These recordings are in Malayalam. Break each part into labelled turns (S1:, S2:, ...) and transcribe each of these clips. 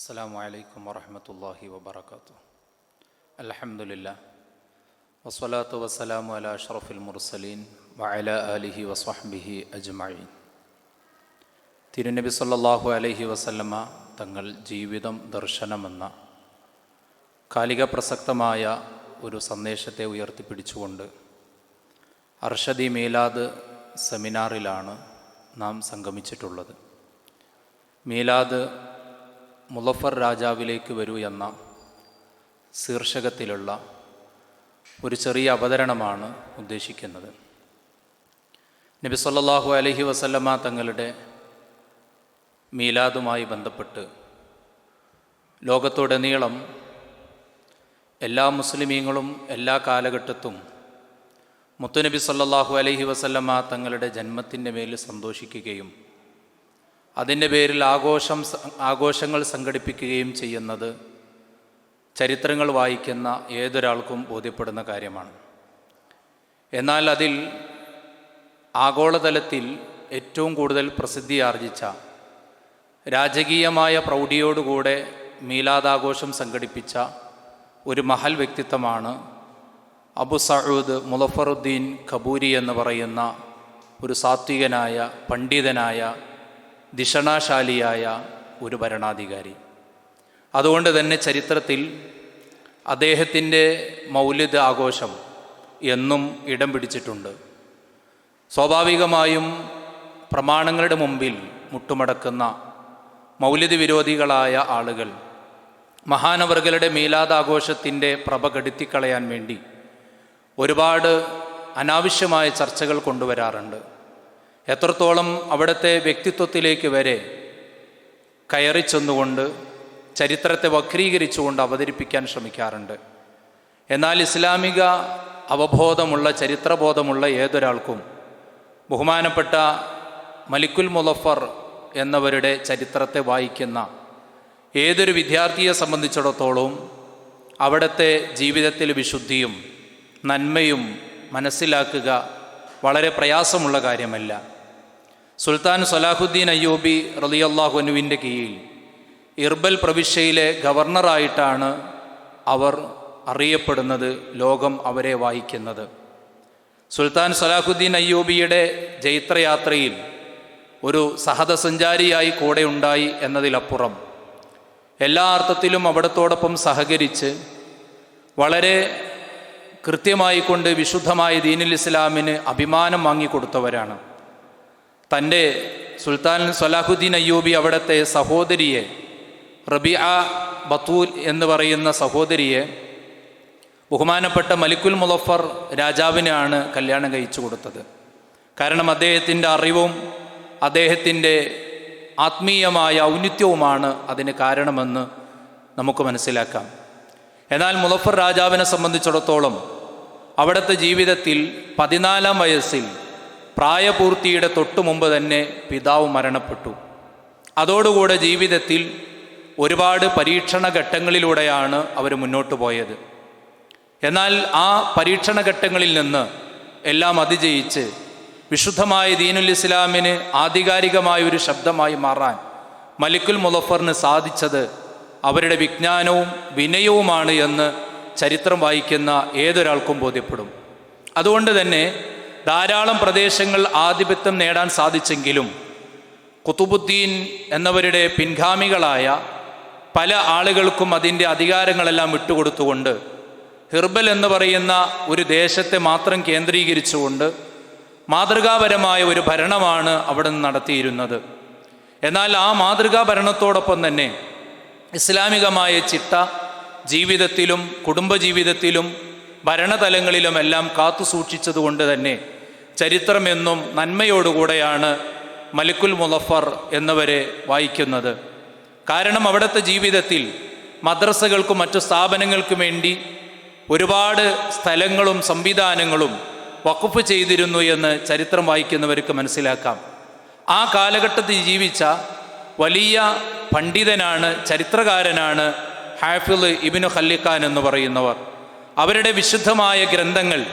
S1: السلام عليكم ورحمة الله وبركاته الحمد لله والصلاة والسلام على أشرف المرسلين وعلى آله وصحبه أجمعين തിരുനബി സല്ലല്ലാഹു അലൈഹി വസല്ലമ തങ്ങൾ ജീവിതം ദർശനമെന്ന കാലിക പ്രസക്തമായ ഒരു സന്ദേശത്തെ ഉയർത്തിപ്പിടിച്ചുകൊണ്ട് അർഷദി മീലാദ് സെമിനാറിലാണ് നാം സംഗമിച്ചിട്ടുള്ളത് മീലാദ് മുലഫർ രാജാവിലേക്ക് വരൂ എന്ന ശീർഷകത്തിലുള്ള ഒരു ചെറിയ അവതരണമാണ് ഉദ്ദേശിക്കുന്നത്. നബി സല്ലാഹു അലഹി വസല്ലമ തങ്ങളുടെ മീലാദുമായി ബന്ധപ്പെട്ട് ലോകത്തുടനീളം എല്ലാ മുസ്ലിമീങ്ങളും എല്ലാ കാലഘട്ടത്തും മുത്തുനബി സല്ലാഹു അലഹി വസല്ലമ തങ്ങളുടെ ജന്മത്തിന്റെ മേൽ സന്തോഷിക്കുകയും അതിന്റെ പേരിൽ ആഘോഷം ആഘോഷങ്ങൾ സംഘടിപ്പിക്കുകയും ചെയ്യുന്നത് ചരിത്രങ്ങൾ വായിക്കുന്ന ഏതൊരാൾക്കും ബോധ്യപ്പെടുന്ന കാര്യമാണ്. എന്നാൽ അതിൽ ആഗോളതലത്തിൽ ഏറ്റവും കൂടുതൽ പ്രസിദ്ധി ആർജിച്ച രാജകീയമായ പ്രൗഢിയോടുകൂടെ മീലാദാഘോഷം സംഘടിപ്പിച്ച ഒരു മഹൽ വ്യക്തിത്വമാണ് അബു സഊദ് മുലഫറുദ്ദീൻ ഖബൂരി എന്ന് പറയുന്ന ഒരു സാത്വികനായ പണ്ഡിതനായ ദിഷണാശാലിയായ ഒരു ഭരണാധികാരി. അതുകൊണ്ട് തന്നെ ചരിത്രത്തിൽ അദ്ദേഹത്തിന്റെ മൗലിദ് ആഘോഷം എന്നും ഇടം പിടിച്ചിട്ടുണ്ട്. സ്വാഭാവികമായും പ്രമാണങ്ങളുടെ മുമ്പിൽ മുട്ടുമടക്കുന്ന മൗലിദ് വിരോധികളായ ആളുകൾ മഹാനവർഗളുടെ മീലാദാഘോഷത്തിന്റെ പ്രഭ കെടുത്തിക്കളയാൻ വേണ്ടി ഒരുപാട് അനാവശ്യമായ ചർച്ചകൾ കൊണ്ടുവരാറുണ്ട്. എത്രത്തോളം അവിടുത്തെ വ്യക്തിത്വത്തിലേക്ക് വരെ കയറി ചെന്നുകൊണ്ട് ചരിത്രത്തെ വക്രീകരിച്ചുകൊണ്ട് അവതരിപ്പിക്കാൻ ശ്രമിക്കാറുണ്ട്. എന്നാൽ ഇസ്ലാമിക അവബോധമുള്ള ചരിത്രബോധമുള്ള ഏതൊരാൾക്കും ബഹുമാനപ്പെട്ട മലിക്കുൽ മുലഫർ എന്നവരുടെ ചരിത്രത്തെ വായിക്കുന്ന ഏതൊരു വിദ്യാർത്ഥിയെ സംബന്ധിച്ചിടത്തോളവും അവിടുത്തെ ജീവിതത്തിൽ വിശുദ്ധിയും നന്മയും മനസ്സിലാക്കുക വളരെ പ്രയാസമുള്ള കാര്യമല്ല. സുൽത്താൻ സലാഹുദ്ദീൻ അയ്യൂബി റലിയല്ലാഹുനുവിന്റെ കീഴിൽ ഇർബൽ പ്രവിശ്യയിലെ ഗവർണറായിട്ടാണ് അവർ അറിയപ്പെടുന്നത് ലോകം അവരെ വായിക്കുന്നത്. സുൽത്താൻ സലാഹുദ്ദീൻ അയ്യൂബിയുടെ ജൈത്രയാത്രയിൽ ഒരു സഹതസഞ്ചാരിയായി കൂടെ ഉണ്ടായി എന്നതിലപ്പുറം എല്ലാ അർത്ഥത്തിലും അവിടത്തോടൊപ്പം സഹകരിച്ച് വളരെ കൃത്യമായി കൊണ്ട് വിശുദ്ധമായ ദീനുൽ ഇസ്ലാമിന് അഭിമാനം വാങ്ങിക്കൊടുത്തവരാണ്. തന്റെ സുൽത്താൻ സലാഹുദ്ദീൻ അയ്യൂബി അവിടുത്തെ സഹോദരിയെ റബിയ ബത്തൂൽ എന്ന് പറയുന്ന സഹോദരിയെ ബഹുമാനപ്പെട്ട മലിക്കുൽ മുലഫർ രാജാവിനാണ് കല്യാണം കഴിച്ചു കൊടുത്തത്. കാരണം അദ്ദേഹത്തിന്റെ അറിവും അദ്ദേഹത്തിന്റെ ആത്മീയമായ ഔന്നിത്യവുമാണ് അതിന് കാരണമെന്ന് നമുക്ക് മനസ്സിലാക്കാം. എന്നാൽ മുലഫർ രാജാവിനെ സംബന്ധിച്ചിടത്തോളം അവിടുത്തെ ജീവിതത്തിൽ പതിനാലാം വയസ്സിൽ പ്രായപൂർത്തിയുടെ തൊട്ടു മുമ്പ് തന്നെ പിതാവ് മരണപ്പെട്ടു. അതോടുകൂടെ ജീവിതത്തിൽ ഒരുപാട് പരീക്ഷണ ഘട്ടങ്ങളിലൂടെയാണ് അവർ മുന്നോട്ട് പോയത്. എന്നാൽ ആ പരീക്ഷണ ഘട്ടങ്ങളിൽ നിന്ന് എല്ലാം അതിജയിച്ച് വിശുദ്ധമായ ദീനുൽ ഇസ്ലാമിന് ആധികാരികമായ ഒരു ശബ്ദമായി മാറാൻ മലിക്കുൽ മുലഫറിന് സാധിച്ചത് അവരുടെ വിജ്ഞാനവും വിനയവുമാണ് എന്ന് ചരിത്രം വായിക്കുന്ന ഏതൊരാൾക്കും ബോധ്യപ്പെടും. അതുകൊണ്ട് തന്നെ ധാരാളം പ്രദേശങ്ങൾ ആധിപത്യം നേടാൻ സാധിച്ചെങ്കിലും കുത്തുബുദ്ദീൻ എന്നവരുടെ പിൻഗാമികളായ പല ആളുകൾക്കും അതിന്റെ അധികാരങ്ങളെല്ലാം വിട്ടുകൊടുത്തുകൊണ്ട് ഹിർബൽ എന്ന് പറയുന്ന ഒരു ദേശത്തെ മാത്രം കേന്ദ്രീകരിച്ചുകൊണ്ട് മാതൃകാപരമായ ഒരു ഭരണമാണ് അവിടെ നടത്തിയിരുന്നത്. എന്നാൽ ആ മാതൃകാ ഭരണത്തോടൊപ്പം തന്നെ ഇസ്ലാമികമായ ചിട്ട ജീവിതത്തിലും കുടുംബജീവിതത്തിലും ഭരണതലങ്ങളിലുമെല്ലാം കാത്തു സൂക്ഷിച്ചതുകൊണ്ട് തന്നെ ചരിത്രമെന്നും നന്മയോടുകൂടെയാണ് മലിക്കുൽ മുലഫർ എന്നവരെ വായിക്കുന്നത്. കാരണം അവിടുത്തെ ജീവിതത്തിൽ മദ്രസകൾക്കും മറ്റു സ്ഥാപനങ്ങൾക്കും വേണ്ടി ഒരുപാട് സ്ഥലങ്ങളും സംവിധാനങ്ങളും വഖഫ് ചെയ്തിരുന്നു എന്ന് ചരിത്രം വായിക്കുന്നവർക്ക് മനസ്സിലാക്കാം. ആ കാലഘട്ടത്തിൽ ജീവിച്ച വലിയ പണ്ഡിതനാണ് ചരിത്രകാരനാണ് ഹാഫിൽ ഇബിനു ഖല്ലിഖാൻ എന്ന് പറയുന്നവർ. അവരുടെ വിശുദ്ധമായ ഗ്രന്ഥങ്ങൾ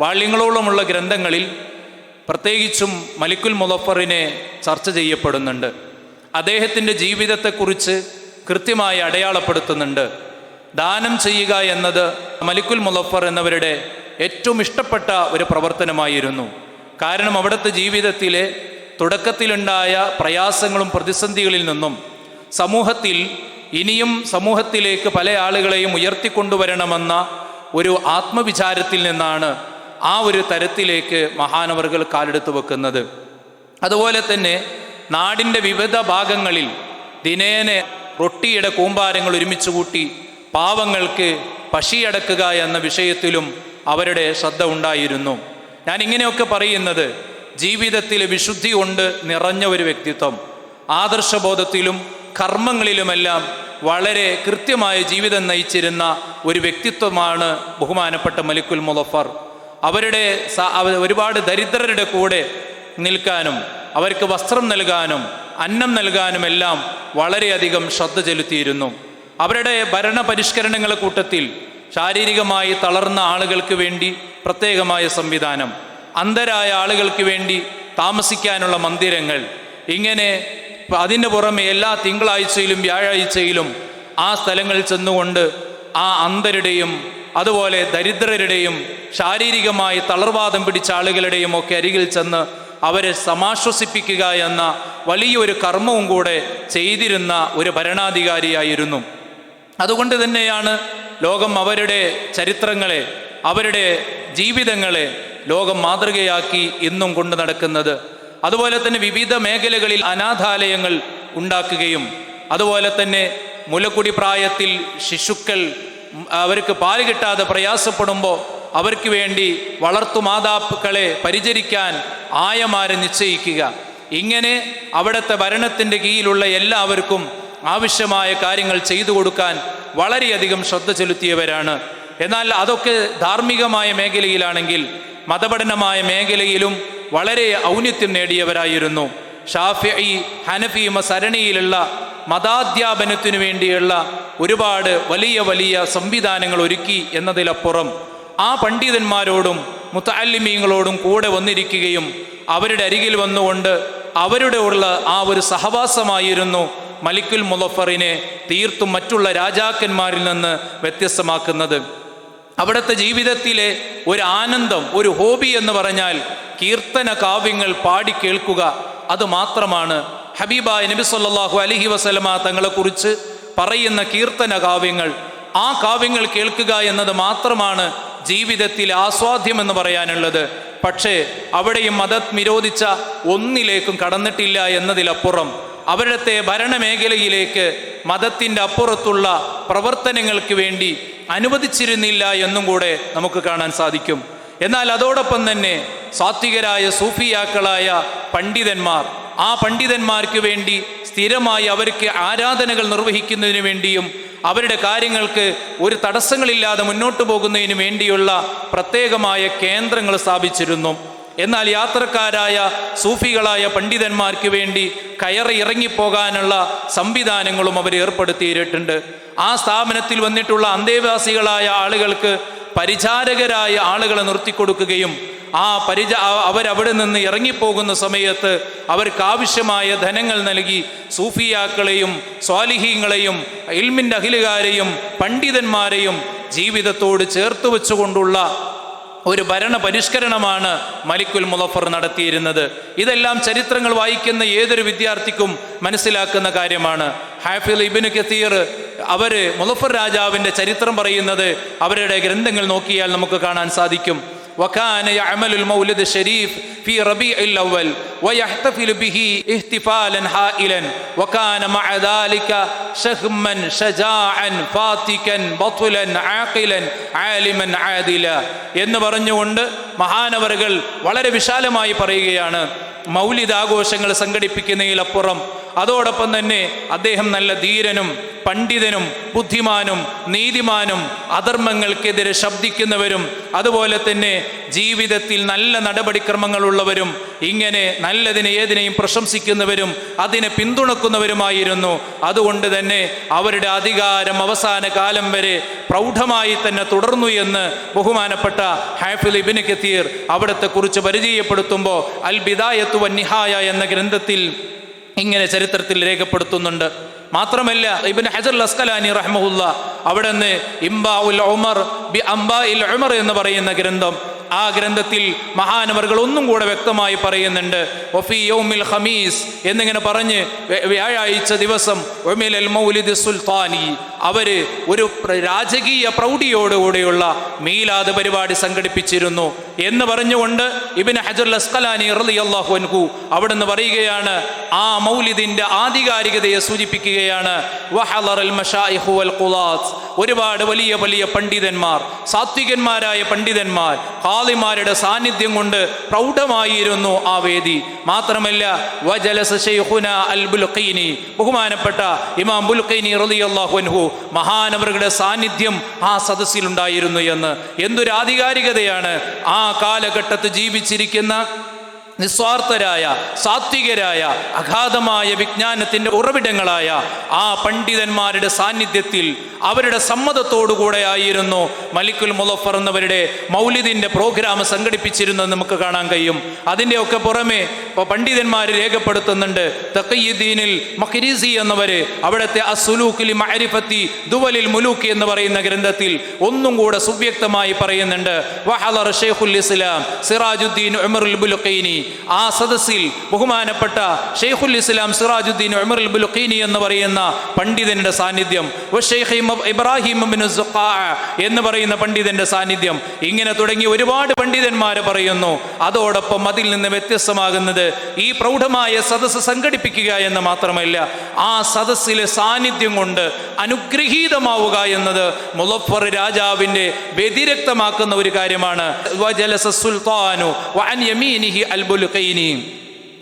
S1: വാള്യങ്ങളോളമുള്ള ഗ്രന്ഥങ്ങളിൽ പ്രത്യേകിച്ചും മലിക്കുൽ മുലഫറിനെ ചർച്ച ചെയ്യപ്പെടുന്നുണ്ട്. അദ്ദേഹത്തിന്റെ ജീവിതത്തെക്കുറിച്ച് കൃത്യമായി അടയാളപ്പെടുത്തുന്നുണ്ട്. ദാനം ചെയ്യുക എന്നത് മലിക്കുൽ മുലഫർ എന്നവരുടെ ഏറ്റവും ഇഷ്ടപ്പെട്ട ഒരു പ്രവർത്തനമായിരുന്നു. കാരണം അവിടുത്തെ ജീവിതത്തിലെ തുടക്കത്തിലുണ്ടായ പ്രയാസങ്ങളും പ്രതിസന്ധികളിൽ നിന്നും സമൂഹത്തിൽ ഇനിയും സമൂഹത്തിലേക്ക് പല ആളുകളെയും ഉയർത്തിക്കൊണ്ടുവരണമെന്ന ഒരു ആത്മവിചാരത്തിൽ നിന്നാണ് ആ ഒരു തരത്തിലേക്ക് മഹാനവറുകൾ കാലെടുത്ത് വെക്കുന്നത്. അതുപോലെ തന്നെ നാടിന്റെ വിവിധ ഭാഗങ്ങളിൽ ദിനേനെ റൊട്ടിയുടെ കൂമ്പാരങ്ങൾ ഒരുമിച്ച് കൂട്ടി പാവങ്ങൾക്ക് പശിയടക്കുക എന്ന വിഷയത്തിലും അവരുടെ ശ്രദ്ധ ഉണ്ടായിരുന്നു. ഞാൻ ഇങ്ങനെയൊക്കെ പറയുന്നത് ജീവിതത്തിൽ വിശുദ്ധി കൊണ്ട് നിറഞ്ഞ ഒരു വ്യക്തിത്വം. ആദർശബോധത്തിലും കർമ്മങ്ങളിലുമെല്ലാം വളരെ കൃത്യമായ ജീവിതം നയിച്ചിരുന്ന ഒരു വ്യക്തിത്വമാണ് ബഹുമാനപ്പെട്ട മലിക്കുൽ മുലഫർ അവരുടെ ഒരുപാട് ദരിദ്രരുടെ കൂടെ നിൽക്കാനും അവർക്ക് വസ്ത്രം നൽകാനും അന്നം നൽകാനുമെല്ലാം വളരെയധികം ശ്രദ്ധ ചെലുത്തിയിരുന്നു. അവരുടെ ഭരണ പരിഷ്കരണങ്ങളുടെ കൂട്ടത്തിൽ ശാരീരികമായി തളർന്ന ആളുകൾക്ക് വേണ്ടി പ്രത്യേകമായ സംവിധാനം അന്ധരായ ആളുകൾക്ക് വേണ്ടി താമസിക്കാനുള്ള മന്ദിരങ്ങൾ ഇങ്ങനെ അതിന് പുറമെ എല്ലാ തിങ്കളാഴ്ചയിലും വ്യാഴാഴ്ചയിലും ആ സ്ഥലങ്ങളിൽ ചെന്നുകൊണ്ട് ആ അന്ധരുടെയും അതുപോലെ ദരിദ്രരുടെയും ശാരീരികമായി തളർവാദം പിടിച്ച ആളുകളുടെയും ഒക്കെ അരികിൽ ചെന്ന് അവരെ സമാശ്വസിപ്പിക്കുക എന്ന വലിയൊരു കർമ്മവും കൂടെ ചെയ്തിരുന്ന ഒരു ഭരണാധികാരിയായിരുന്നു. അതുകൊണ്ട് തന്നെയാണ് ലോകം അവരുടെ ചരിത്രങ്ങളെ അവരുടെ ജീവിതങ്ങളെ ലോകം മാതൃകയാക്കി ഇന്നും കൊണ്ടു നടക്കുന്നത്. അതുപോലെ തന്നെ വിവിധ മേഖലകളിൽ അനാഥാലയങ്ങൾ ഉണ്ടാക്കുകയും അതുപോലെ തന്നെ മുലക്കുടി പ്രായത്തിൽ ശിശുക്കൾ അവർക്ക് പാൽ കിട്ടാതെ പ്രയാസപ്പെടുമ്പോൾ അവർക്ക് വേണ്ടി വളർത്തു മാതാക്കളെ പരിചരിക്കാൻ ആയമാരെ നിശ്ചയിക്കുക. ഇങ്ങനെ അവിടുത്തെ ഭരണത്തിന്റെ കീഴിലുള്ള എല്ലാവർക്കും ആവശ്യമായ കാര്യങ്ങൾ ചെയ്തു കൊടുക്കാൻ വളരെയധികം ശ്രദ്ധ ചെലുത്തിയവരാണ്. എന്നാൽ അതൊക്കെ ധാർമ്മികമായ മേഖലയിലാണെങ്കിൽ മതപഠനമായ മേഖലയിലും വളരെ ഔന്നിത്യം നേടിയവരായിരുന്നു. ഷാഫി ഹനഫി സരണിയിലുള്ള മതാധ്യാപനത്തിനു വേണ്ടിയുള്ള ഒരുപാട് വലിയ വലിയ സംവിധാനങ്ങൾ ഒരുക്കി എന്നതിലപ്പുറം ആ പണ്ഡിതന്മാരോടും മുത്തല്ലിമീങ്ങളോടും കൂടെ വന്നിരിക്കുകയും അവരുടെ അരികിൽ വന്നുകൊണ്ട് അവരുടെ ഉള്ള ആ ഒരു സഹവാസമായിരുന്നു മലിക്കുൽ മുലഫറിനെ തീർത്തും മറ്റുള്ള രാജാക്കന്മാരിൽ നിന്ന് വ്യത്യസ്തമാക്കുന്നത്. അവിടുത്തെ ജീവിതത്തിലെ ഒരു ആനന്ദം ഒരു ഹോബി എന്ന് പറഞ്ഞാൽ കീർത്തന കാവ്യങ്ങൾ പാടി കേൾക്കുക. അത് മാത്രമാണ്. ഹബീബായ നബി സല്ലാഹു അലൈഹി വസല്ലമ തങ്ങളെക്കുറിച്ച് പറയുന്ന കീർത്തന കാവ്യങ്ങൾ. ആ കാവ്യങ്ങൾ കേൾക്കുക എന്നത് മാത്രമാണ് ജീവിതത്തിൽ ആസ്വാദ്യം എന്ന് പറയാനുള്ളത്. പക്ഷേ അവിടെയും മതം നിരോധിച്ച ഒന്നിലേക്കും കടന്നിട്ടില്ല എന്നതിലപ്പുറം അവരുടെ ഭരണമേഖലയിലേക്ക് മതത്തിന്റെ അപ്പുറത്തുള്ള പ്രവർത്തനങ്ങൾക്ക് വേണ്ടി അനുവദിച്ചിരുന്നില്ല എന്നും കൂടെ നമുക്ക് കാണാൻ സാധിക്കും. എന്നാൽ അതോടൊപ്പം തന്നെ സാത്വികരായ സൂഫിയാക്കളായ പണ്ഡിതന്മാർ ആ പണ്ഡിതന്മാർക്ക് വേണ്ടി സ്ഥിരമായി അവർക്ക് ആരാധനകൾ നിർവഹിക്കുന്നതിന് വേണ്ടിയും അവരുടെ കാര്യങ്ങൾക്ക് ഒരു തടസ്സങ്ങളില്ലാതെ മുന്നോട്ട് പോകുന്നതിന് വേണ്ടിയുള്ള പ്രത്യേകമായ കേന്ദ്രങ്ങൾ സ്ഥാപിച്ചിരുന്നു. എന്നാൽ യാത്രക്കാരായ സൂഫികളായ പണ്ഡിതന്മാർക്ക് വേണ്ടി കയറി ഇറങ്ങിപ്പോകാനുള്ള സംവിധാനങ്ങളും അവർ ഏർപ്പെടുത്തിയിട്ടുണ്ട്. ആ സ്ഥാപനത്തിൽ വന്നിട്ടുള്ള അന്തേവാസികളായ ആളുകൾക്ക് പരിചാരകരായ ആളുകളെ നിർത്തിക്കൊടുക്കുകയും ആ പരിച അവരവിടെ നിന്ന് ഇറങ്ങിപ്പോകുന്ന സമയത്ത് അവർക്ക് ആവശ്യമായ ധനങ്ങൾ നൽകി സൂഫിയാക്കളെയും സ്വാലിഹീങ്ങളെയും ഇൽമിന്റെ അഖിലുകാരെയും പണ്ഡിതന്മാരെയും ജീവിതത്തോട് ചേർത്ത് വെച്ചുകൊണ്ടുള്ള ഒരു ഭരണ പരിഷ്കരണമാണ് മലിക്കുൽ മുലഫർ നടത്തിയിരുന്നത്. ഇതെല്ലാം ചരിത്രങ്ങൾ വായിക്കുന്ന ഏതൊരു വിദ്യാർത്ഥിക്കും മനസ്സിലാക്കുന്ന കാര്യമാണ്. ഹാഫിൽ ഇബിന് കത്തീർ അവർ മുലഫർ രാജാവിന്റെ ചരിത്രം പറയുന്നത് അവരുടെ ഗ്രന്ഥങ്ങൾ നോക്കിയാൽ നമുക്ക് കാണാൻ സാധിക്കും. وكان يعمل المولد الشريف في ربيع الأول ويحتفل به احتفالا هائلا وكان مع ذلك شهما شجاعا فاتكا بطلا عاقلا عالما عادلا എന്ന് പറഞ്ഞുകൊണ്ട് മഹാനവറുകൾ വളരെ വിശാലമായി പറയുകയാണ് മൗലിദാഘോഷങ്ങൾ സംഘടിപ്പിക്കുന്നതിലപ്പുറം അതോടൊപ്പം തന്നെ അദ്ദേഹം നല്ല ധീരനും പണ്ഡിതനും ബുദ്ധിമാനും നീതിമാനും അധർമ്മങ്ങൾക്കെതിരെ ശബ്ദിക്കുന്നവരും അതുപോലെ തന്നെ ജീവിതത്തിൽ നല്ല നടപടിക്രമങ്ങളുള്ളവരും ഇങ്ങനെ നല്ലതിനെ ഏതിനെയും പ്രശംസിക്കുന്നവരും അതിനെ പിന്തുണക്കുന്നവരുമായിരുന്നു. അതുകൊണ്ട് തന്നെ അവരുടെ അധികാരം അവസാന കാലം വരെ പ്രൗഢമായി തന്നെ തുടർന്നു എന്ന് ബഹുമാനപ്പെട്ട ഹാഫിൽ ഇബിന് കത്തീർ അവിടത്തെ കുറിച്ച് പരിചയപ്പെടുത്തുമ്പോൾ അൽ ബിദായത്തു വന്നിഹായ എന്ന ഗ്രന്ഥത്തിൽ ഇങ്ങനെ ചരിത്രത്തിൽ രേഖപ്പെടുത്തുന്നുണ്ട്. മാത്രമല്ല ഇബിൻ ഹജർ അസ്കലാനി റഹ്മുല്ല അവിടെ നിന്ന് ഇംബാ ഉൽ ഉമർ ബി അംബാ ഇൽ ഉമർ എന്ന് പറയുന്ന ഗ്രന്ഥം ആ ഗ്രന്ഥത്തിൽ മഹാനവറുകൾ ഒന്നും കൂടെ വ്യക്തമായി പറയുന്നുണ്ട്. ഒഫി യൗമിൽ ഖമീസ് എന്നിങ്ങനെ പറഞ്ഞ് വ്യ- വ്യാഴാഴ്ച ദിവസം ഒമിലൽ മൗലിദ് സുൽത്താനി അവർ ഒരു രാജകീയ പ്രൗഢിയോടുകൂടിയുള്ള മീലാദ് പരിപാടി സംഘടിപ്പിച്ചിരുന്നു. എന്ന് പറഞ്ഞുകൊണ്ട് ഇബിൻ ഹജർ ലസ്കലാനി റളിയല്ലാഹു അൻഹു അവിടുന്ന് പറയുകയാണ് ആ മൗലിദിന്റെ ആധികാരികതയെ സൂചിപ്പിക്കുകയാണ് ഒരുപാട് വലിയ വലിയ പണ്ഡിതന്മാർ സാത്വികന്മാരായ പണ്ഡിതന്മാർ ഖാദിമാരുടെ സാന്നിധ്യം കൊണ്ട് പ്രൗഢമായിരുന്നു ആ വേദി. മാത്രമല്ല ബഹുമാനപ്പെട്ട ഇമാം ബുൽഖീനി റളിയല്ലാഹു അൻഹു മഹാനവറുടെ സാന്നിധ്യം ആ സദസ്സിലുണ്ടായിരുന്നു എന്ന്. എന്തൊരു ആധികാരികതയാണ് ആ കാലഘട്ടത്ത് ജീവിച്ചിരിക്കുന്ന നിസ്വാർത്ഥരായ സാത്വികരായ അഗാധമായ വിജ്ഞാനത്തിന്റെ ഉറവിടങ്ങളായ ആ പണ്ഡിതന്മാരുടെ സാന്നിധ്യത്തിൽ അവരുടെ സമ്മതത്തോടുകൂടെ ആയിരുന്നു മലിക്കുൽ മുലഫർ എന്നവരുടെ മൗലിദിന്റെ പ്രോഗ്രാം സംഘടിപ്പിച്ചിരുന്നത് നമുക്ക് കാണാൻ കഴിയും. അതിന്റെയൊക്കെ പുറമെ പണ്ഡിതന്മാർ രേഖപ്പെടുത്തുന്നുണ്ട് തക്കയ്യുദ്ദീനിൽ മഖരീസി എന്നവര് അവിടുത്തെ അസുലൂക്കിലി മഅരിഫത്തി ദുവലിൽ മുലൂക്ക് എന്ന് പറയുന്ന ഗ്രന്ഥത്തിൽ ഒന്നും കൂടെ സുവ്യക്തമായി പറയുന്നുണ്ട്. വഹലർ ഷെയ്ഖുൽ ഇസ്ലാം സിറാജുദ്ദീൻ ഉമറുൽ ബുലുഖൈനി ആ സദസ്സിൽ ബഹുമാനപ്പെട്ട ഷെയ്ഖുൽ ഇസ്ലാം സിറാജുദ്ദീൻ ഉമറുൽ ബുലുഖീനി എന്ന് പറയുന്ന പണ്ഡിതന്റെ സാന്നിധ്യം ഇബ്രാഹിം എന്ന് പറയുന്ന പണ്ഡിതന്റെ സാന്നിധ്യം. ഇങ്ങനെ തുടങ്ങി ഒരുപാട് പണ്ഡിതന്മാരെ പറയുന്നു. അതോടൊപ്പം അതിൽ നിന്ന് വ്യത്യസ്തമാകുന്നത് ഈ പ്രൗഢമായ സദസ്സ് സംഘടിപ്പിക്കുക എന്ന് മാത്രമല്ല ആ സദസ്സിലെ സാന്നിധ്യം കൊണ്ട് അനുഗ്രഹീതമാവുക എന്നത് മുലഫർ രാജാവിന്റെ വ്യതിരക്തമാക്കുന്ന ഒരു കാര്യമാണ്. സുൽത്താനു അൽ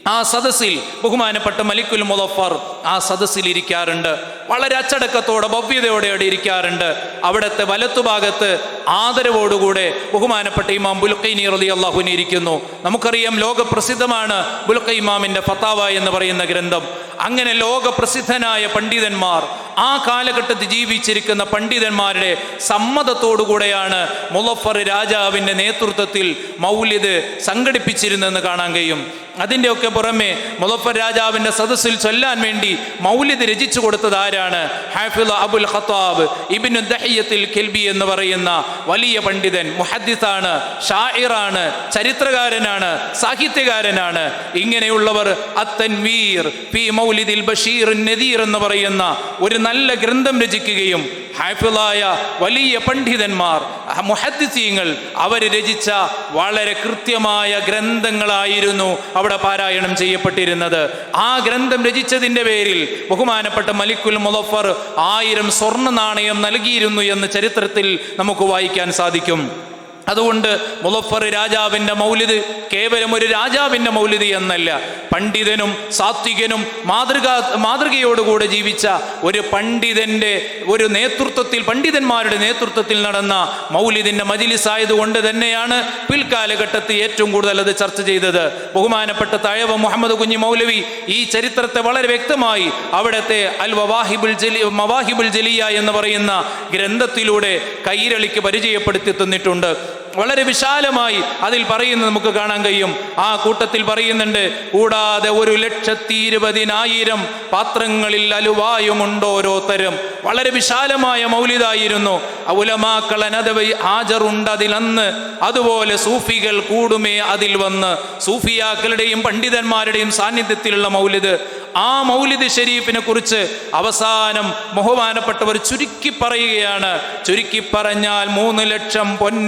S1: ആ സദസ്സിൽ ബഹുമാനപ്പെട്ട മലിക്കുൽ മുലഫർ ആ സദസ്സിൽ ഇരിക്കാറുണ്ട് വളരെ അച്ചടക്കത്തോടെ ഭവ്യതയോടെ അവിടെ ഇരിക്കാറുണ്ട്. അവിടുത്തെ വലത്തുഭാഗത്ത് ആദരവോടുകൂടെ ബഹുമാനപ്പെട്ട ഇമാം ബുൽഖൈനി റലി അള്ളാഹുനി ഇരിക്കുന്നു. നമുക്കറിയാം ലോകപ്രസിദ്ധമാണ് ബുൽഖൈ ഇമാമിന്റെ ഫത്താവ എന്ന് പറയുന്ന ഗ്രന്ഥം. അങ്ങനെ ലോകപ്രസിദ്ധനായ പണ്ഡിതന്മാർ ആ കാലഘട്ടത്തിൽ ജീവിച്ചിരിക്കുന്ന പണ്ഡിതന്മാരുടെ സമ്മതത്തോടുകൂടെയാണ് മുലഫർ രാജാവിന്റെ നേതൃത്വത്തിൽ മൗലിദ് സംഘടിപ്പിച്ചിരുന്നെന്ന് കാണാൻ കഴിയും. അതിന്റെയൊക്കെ പുറമെ മുലഫർ രാജാവിന്റെ സദസ്സിൽ ചൊല്ലാൻ വേണ്ടി മൗലിദ് രചിച്ചു കൊടുത്തത് ആരാണ്? ഹാഫിദ് അബുൽ ഖത്താബ് ഇബിനു ദഹിയത്തിൽ കെൽബി എന്ന് പറയുന്ന വലിയ പണ്ഡിതൻ മുഹദ്ദിസാണ് ഷായിറാണ് ചരിത്രകാരനാണ് സാഹിത്യകാരനാണ്. ഇങ്ങനെയുള്ളവർ അത്തൻവീർ പി മൗലിദിൽ ബഷീർ നദീർ എന്ന് പറയുന്ന ഒരു നല്ല ഗ്രന്ഥം രചിക്കുകയും ഹാഫിളായ വലിയ പണ്ഡിതന്മാർ മുഹദ്ദിസീങ്ങൾ അവർ രചിച്ച വളരെ കൃത്യമായ ഗ്രന്ഥങ്ങളായിരുന്നു അവിടെ പാരായണം ചെയ്യപ്പെട്ടിരുന്നത്. ആ ഗ്രന്ഥം രചിച്ചതിന്റെ പേരിൽ ബഹുമാനപ്പെട്ട മലിക്കുൽ മുലഫർ ആയിരം സ്വർണ നാണയം നൽകിയിരുന്നു എന്ന് ചരിത്രത്തിൽ നമുക്ക് വായിക്കാൻ സാധിക്കും. അതുകൊണ്ട് മുലഫർ രാജാവിന്റെ മൗലിദ് കേവലം ഒരു രാജാവിന്റെ മൗലിദ് എന്നല്ല പണ്ഡിതനും സാത്വികനും മാതൃക മാതൃകയോടുകൂടെ ജീവിച്ച ഒരു പണ്ഡിതന്റെ ഒരു നേതൃത്വത്തിൽ പണ്ഡിതന്മാരുടെ നേതൃത്വത്തിൽ നടന്ന മൗലിദിന്റെ മജിലിസായതുകൊണ്ട് തന്നെയാണ് പിൽക്കാലഘട്ടത്തിൽ ഏറ്റവും കൂടുതൽ അത് ചർച്ച ചെയ്തത്. ബഹുമാനപ്പെട്ട തഴവ് മുഹമ്മദ് കുഞ്ഞി മൗലവി ഈ ചരിത്രത്തെ വളരെ വ്യക്തമായി അവിടുത്തെ അൽ വവാഹിബുൽ ജലി മവാഹിബുൽ ജലിയ എന്ന് പറയുന്ന ഗ്രന്ഥത്തിലൂടെ കൈരളിക്ക് പരിചയപ്പെടുത്തി തന്നിട്ടുണ്ട്. വളരെ വിശാലമായി അതിൽ പറയുന്നത് നമുക്ക് കാണാൻ കഴിയും. ആ കൂട്ടത്തിൽ പറയുന്നുണ്ട് കൂടാതെ ഒരു ലക്ഷത്തി ഇരുപതിനായിരം പാത്രങ്ങളിൽ അലുവായുമുണ്ട് ഓരോത്തരും. വളരെ വിശാലമായ മൗലിതായിരുന്നു ഉലമാക്കൾ അനദവൈ ഹാജറുണ്ട് അതിലന്ന്. അതുപോലെ സൂഫികൾ കൂടുമേ അതിൽ വന്ന്. സൂഫിയാക്കളുടെയും പണ്ഡിതന്മാരുടെയും സാന്നിധ്യത്തിലുള്ള മൗലിദ്. ആ മൗലിദ് ഷെരീഫിനെ കുറിച്ച് അവസാനം ബഹുമാനപ്പെട്ടവർ ചുരുക്കി പറയുകയാണ്. ചുരുക്കി പറഞ്ഞാൽ മൂന്ന് ലക്ഷം പൊന്ന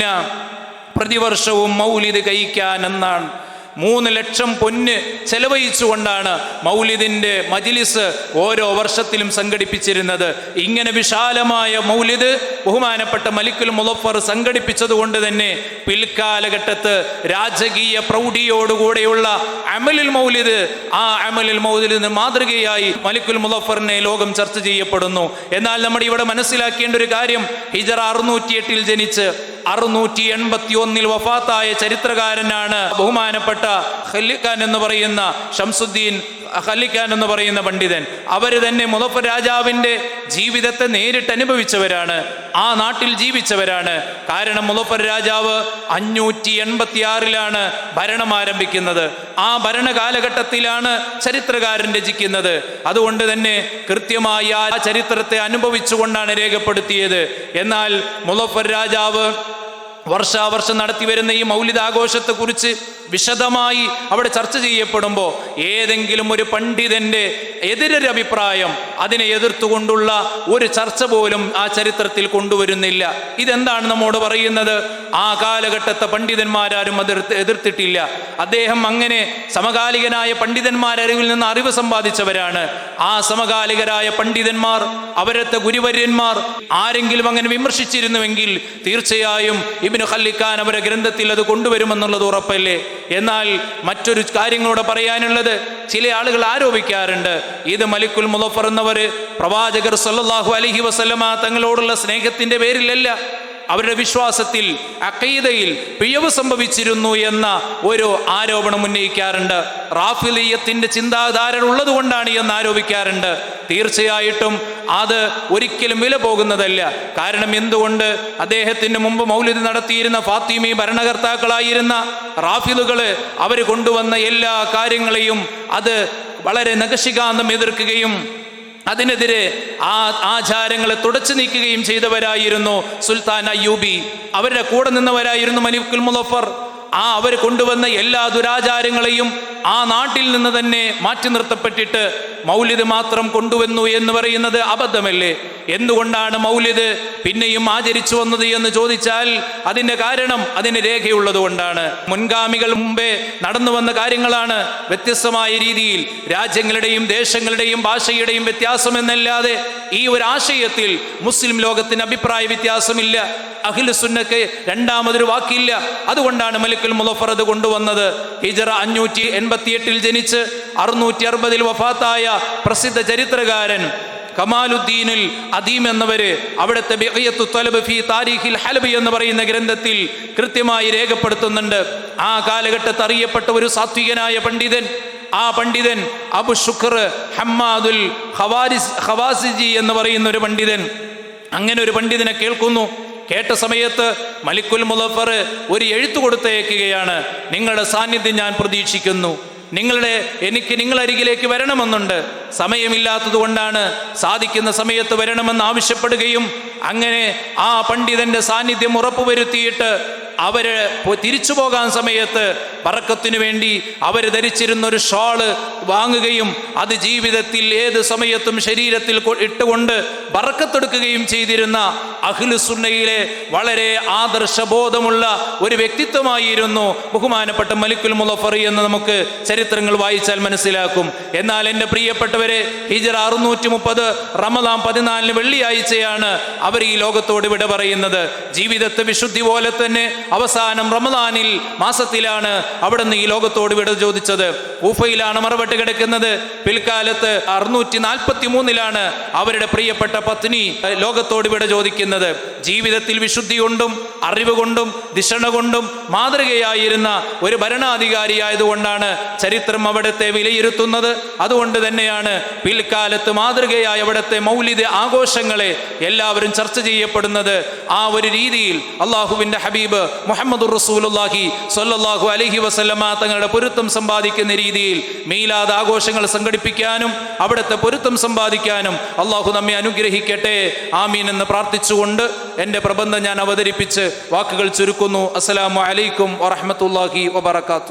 S1: പ്രതിവർഷവും മൗലിദ് കഴിക്കാൻ എന്നാണ് മൂന്ന് ലക്ഷം പൊന്ന് ചെലവഴിച്ചുകൊണ്ടാണ് മൗലിദിന്റെ മജിലിസ് ഓരോ വർഷത്തിലും സംഘടിപ്പിച്ചിരുന്നത്. ഇങ്ങനെ വിശാലമായ മൗലിദ് ബഹുമാനപ്പെട്ട മലിക്കുൽ മുലഫർ സംഘടിപ്പിച്ചതുകൊണ്ട് തന്നെ പിൽക്കാലഘട്ടത്ത് രാജകീയ പ്രൗഢിയോടുകൂടെയുള്ള അമലിൽ മൗലിദ് ആ അമലിൽ മൗലിദിന് മാതൃകയായി മലിക്കുൽ മുലഫറിനെ ലോകം ചർച്ച ചെയ്യപ്പെടുന്നു. എന്നാൽ നമ്മുടെ ഇവിടെ മനസ്സിലാക്കേണ്ട ഒരു കാര്യം ഹിജറ അറുന്നൂറ്റിയെട്ടിൽ ജനിച്ച് അറുന്നൂറ്റി എൺപത്തി ഒന്നിൽ വഫാത്തായ ചരിത്രകാരനാണ് ബഹുമാനപ്പെട്ട ഖല്ലിഖാൻ എന്ന് പറയുന്ന ഷംസുദ്ദീൻ ഖല്ലിക്കാൻ എന്ന് പറയുന്ന പണ്ഡിതൻ. അവർ തന്നെ മുതഫർ രാജാവിന്റെ ജീവിതത്തെ നേരിട്ട് അനുഭവിച്ചവരാണ്. ആ നാട്ടിൽ ജീവിച്ചവരാണ്. കാരണം മുതഫർ രാജാവ് അഞ്ഞൂറ്റി എൺപത്തി ആറിലാണ് ഭരണം ആരംഭിക്കുന്നത്. ആ ഭരണകാലഘട്ടത്തിലാണ് ചരിത്രകാരൻ രചിക്കുന്നത്. അതുകൊണ്ട് തന്നെ കൃത്യമായി ആ ചരിത്രത്തെ അനുഭവിച്ചുകൊണ്ടാണ് രേഖപ്പെടുത്തിയത്. എന്നാൽ മുതഫർ രാജാവ് വർഷാവർഷം നടത്തി വരുന്ന ഈ മൗലികാഘോഷത്തെക്കുറിച്ച് വിശദമായി അവിടെ ചർച്ച ചെയ്യപ്പെടുമ്പോൾ ഏതെങ്കിലും ഒരു പണ്ഡിതന്റെ എതിരൊരു അഭിപ്രായം അതിനെ എതിർത്തുകൊണ്ടുള്ള ഒരു ചർച്ച പോലും ആ ചരിത്രത്തിൽ കൊണ്ടുവരുന്നില്ല. ഇതെന്താണ് നമ്മോട് പറയുന്നത്? ആ കാലഘട്ടത്തെ പണ്ഡിതന്മാരാരും അത് എതിർത്തിട്ടില്ല. അദ്ദേഹം അങ്ങനെ സമകാലികനായ പണ്ഡിതന്മാരറിവിൽ നിന്ന് അറിവ് സമ്പാദിച്ചവരാണ്. ആ സമകാലികരായ പണ്ഡിതന്മാർ അവരത്തെ ഗുരുവര്യന്മാർ ആരെങ്കിലും അങ്ങനെ വിമർശിച്ചിരുന്നുവെങ്കിൽ തീർച്ചയായും ഇബിന് ഖല്ലിക്കാൻ അവരെ ഗ്രന്ഥത്തിൽ അത് കൊണ്ടുവരുമെന്നുള്ളത് ഉറപ്പല്ലേ? എന്നാൽ മറ്റൊരു കാര്യങ്ങളോട് പറയാനുള്ളത് ചില ആളുകൾ ആരോപിക്കാറുണ്ട് ഇത് മലിക്കുൽ മുലഫർ എന്നവർ പ്രവാചകർ സല്ലാഹു അലഹി വസല്ലമ തങ്ങളോടുള്ള സ്നേഹത്തിന്റെ പേരിലല്ല. അവരുടെ വിശ്വാസത്തിൽ അക്കൈതയിൽ പിഴവ് സംഭവിച്ചിരുന്നു എന്ന ഒരു ആരോപണം ഉന്നയിക്കാറുണ്ട്. റാഫിലിയത്തിന്റെ ചിന്താധാര ഉള്ളത് കൊണ്ടാണ് എന്ന് ആരോപിക്കാറുണ്ട്. തീർച്ചയായിട്ടും അത് ഒരിക്കലും വില പോകുന്നതല്ല. കാരണം എന്തുകൊണ്ട് അദ്ദേഹത്തിന് മുമ്പ് മൗലിദ് നടത്തിയിരുന്ന ഫാത്തിമി ഭരണകർത്താക്കളായിരുന്ന റാഫിലുകൾ അവർ കൊണ്ടുവന്ന എല്ലാ കാര്യങ്ങളെയും അത് വളരെ നഖശികാന്തം എതിർക്കുകയും അതിനെതിരെ ആ ആചാരങ്ങളെ തുടച്ചു നീക്കുകയും ചെയ്തവരായിരുന്നു സുൽത്താൻ അയ്യൂബി. അവരുടെ കൂടെ നിന്നവരായിരുന്നു മലിക്കുൽ മുലഫർ ആ അവർ കൊണ്ടുവന്ന എല്ലാ ദുരാചാരങ്ങളെയും ആ നാട്ടിൽ നിന്ന് തന്നെ മാറ്റി നിർത്തപ്പെട്ടിട്ട് മൗലിദ് മാത്രം കൊണ്ടുവന്നു എന്ന് പറയുന്നത് അബദ്ധമല്ലേ? എന്തുകൊണ്ടാണ് മൗലിദ് പിന്നെയും ആചരിച്ചു വന്നത് എന്ന് ചോദിച്ചാൽ അതിന്റെ കാരണം അതിന് രേഖയുള്ളത് കൊണ്ടാണ്. മുൻഗാമികൾ മുമ്പേ നടന്നു വന്ന കാര്യങ്ങളാണ് വ്യത്യസ്തമായ രീതിയിൽ രാജ്യങ്ങളുടെയും ദേശങ്ങളുടെയും ഭാഷയുടെയും വ്യത്യാസം എന്നല്ലാതെ ഈ ഒരു ആശയത്തിൽ മുസ്ലിം ലോകത്തിന് അഭിപ്രായ വ്യത്യാസമില്ല. അഖിലുസുന്നക്ക് രണ്ടാമതൊരു വാക്കില്ല. അതുകൊണ്ടാണ് മലിക്കുൽ മുലഫർ അത് കൊണ്ടുവന്നത്. ഹിജറ അഞ്ഞൂറ്റി എൺപത്തി എട്ടിൽ ജനിച്ച് അറുന്നൂറ്റി അറുപതിൽ വഫാത്തായ പ്രസിദ്ധ ചരിത്രകാരൻ കമാലുദ്ദീനിൽ അദീം എന്നവര് അവിടുത്തെ ഫി ഹലബി എന്ന് പറയുന്ന ഗ്രന്ഥത്തിൽ കൃത്യമായി രേഖപ്പെടുത്തുന്നുണ്ട്. ആ കാലഘട്ടത്ത് അറിയപ്പെട്ട ഒരു സാത്വികനായ പണ്ഡിതൻ ആ പണ്ഡിതൻ അബു ഷുഖർ ഹമ്മാദുൽ ഖവാരിസ് ഹവാസിജി എന്ന് പറയുന്ന ഒരു പണ്ഡിതൻ. അങ്ങനെ ഒരു പണ്ഡിതനെ കേൾക്കുന്നു. കേട്ട സമയത്ത് മലിക്കുൽ മുലഫർ ഒരു എഴുത്തു കൊടുത്തയക്കുകയാണ് നിങ്ങളുടെ സാന്നിധ്യം ഞാൻ പ്രതീക്ഷിക്കുന്നു. നിങ്ങളുടെ എനിക്ക് നിങ്ങളരികിലേക്ക് വരണമെന്നുണ്ട്. സമയമില്ലാത്തതുകൊണ്ടാണ് സാധിക്കുന്ന സമയത്ത് വരണമെന്ന് ആവശ്യപ്പെടുകയും അങ്ങനെ ആ പണ്ഡിതന്റെ സാന്നിധ്യം ഉറപ്പുവരുത്തിയിട്ട് അവർ പോ- തിരിച്ചു പോകാൻ സമയത്ത് പറക്കത്തിനു വേണ്ടി അവർ ധരിച്ചിരുന്ന ഒരു ഷാൾ വാങ്ങുകയും അത് ജീവിതത്തിൽ ഏത് സമയത്തും ശരീരത്തിൽ ഇട്ടുകൊണ്ട് വറക്കത്തെടുക്കുകയും ചെയ്തിരുന്ന അഖിലുസുന്നയിലെ വളരെ ആദർശബോധമുള്ള ഒരു വ്യക്തിത്വമായിരുന്നു ബഹുമാനപ്പെട്ട മലിക്കുൽ മുലഫറി എന്ന് നമുക്ക് ചരിത്രങ്ങൾ വായിച്ചാൽ മനസ്സിലാക്കും. എന്നാൽ എന്റെ പ്രിയപ്പെട്ടവരെ ഹിജറ അറുന്നൂറ്റി മുപ്പത് റമദാം പതിനാലിന് വെള്ളിയാഴ്ചയാണ് അവർ ഈ ലോകത്തോട് വിട പറയുന്നത്. ജീവിതത്തെ വിശുദ്ധി പോലെ തന്നെ അവസാനം റമദാനിൽ മാസത്തിലാണ് അവിടുന്ന് ഈ ലോകത്തോട് വിട ചോദിച്ചത്. ഊഫയിലാണ് മറവട്ട് കിടക്കുന്നത്. പിൽക്കാലത്ത് അറുന്നൂറ്റി നാൽപ്പത്തി മൂന്നിലാണ് അവരുടെ പ്രിയപ്പെട്ട പത്നി ലോകത്തോട് വിട ചോദിക്കുന്നത്. ജീവിതത്തിൽ വിശുദ്ധി കൊണ്ടും അറിവ് കൊണ്ടും ദിഷണ കൊണ്ടും മാതൃകയായിരുന്ന ഒരു ഭരണാധികാരിയായതുകൊണ്ടാണ് ചരിത്രം അവിടുത്തെ വിലയിരുത്തുന്നത്. അതുകൊണ്ട് തന്നെയാണ് പിൽക്കാലത്ത് മാതൃകയായ അവിടുത്തെ മൗലിക ആഘോഷങ്ങളെ എല്ലാവരും ചർച്ച ചെയ്യപ്പെടുന്നത്. ആ ഒരു രീതിയിൽ അള്ളാഹുവിന്റെ ഹബീബ് മുഹമ്മദ് റസൂലുല്ലാഹി സ്വല്ലല്ലാഹു അലഹി വസല്ലമ തങ്ങളുടെ പൊരുത്തം സമ്പാദിക്കുന്ന രീതിയിൽ മീലാദ് ആഘോഷങ്ങൾ സംഘടിപ്പിക്കാനും അവിടുത്തെ പൊരുത്തം സമ്പാദിക്കാനും അള്ളാഹു നമ്മെ അനുഗ്രഹിക്കട്ടെ. ആമീൻ എന്ന് പ്രാർത്ഥിച്ചുകൊണ്ട് എന്റെ പ്രബന്ധം ഞാൻ അവതരിപ്പിച്ച് വാക്കുകൾ ചുരുക്കുന്നു. അസ്സലാമു അലൈക്കും വറഹ്മത്തുള്ളാഹി വബറകാതുഹു.